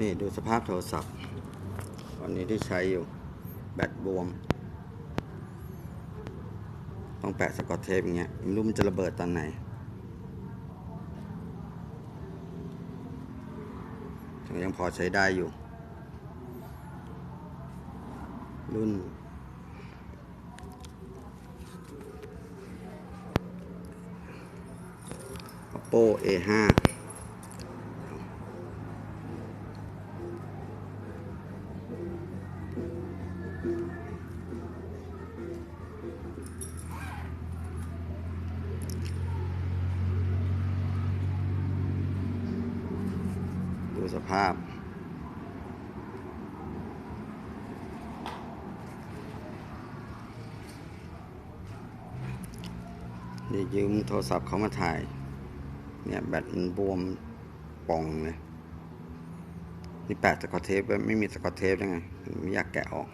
นี่ดูสภาพโทรศัพท์ตอนนี้ที่ใช้อยู่ แบตบวม ต้องแปะสกอตเทปอย่างเงี้ยไม่รู้มันจะระเบิดตอนไหนแต่ยังพอใช้ได้อยู่ รุ่น oppo a5 สภาพนี่ยืมโทรศัพท์เขามาถ่าย เนี่ย แบตมันบวมป่องเลยนี่แปะสกอตเทปไว้ไม่มีสกอตเทปยังไง ไม่อยากแกะออก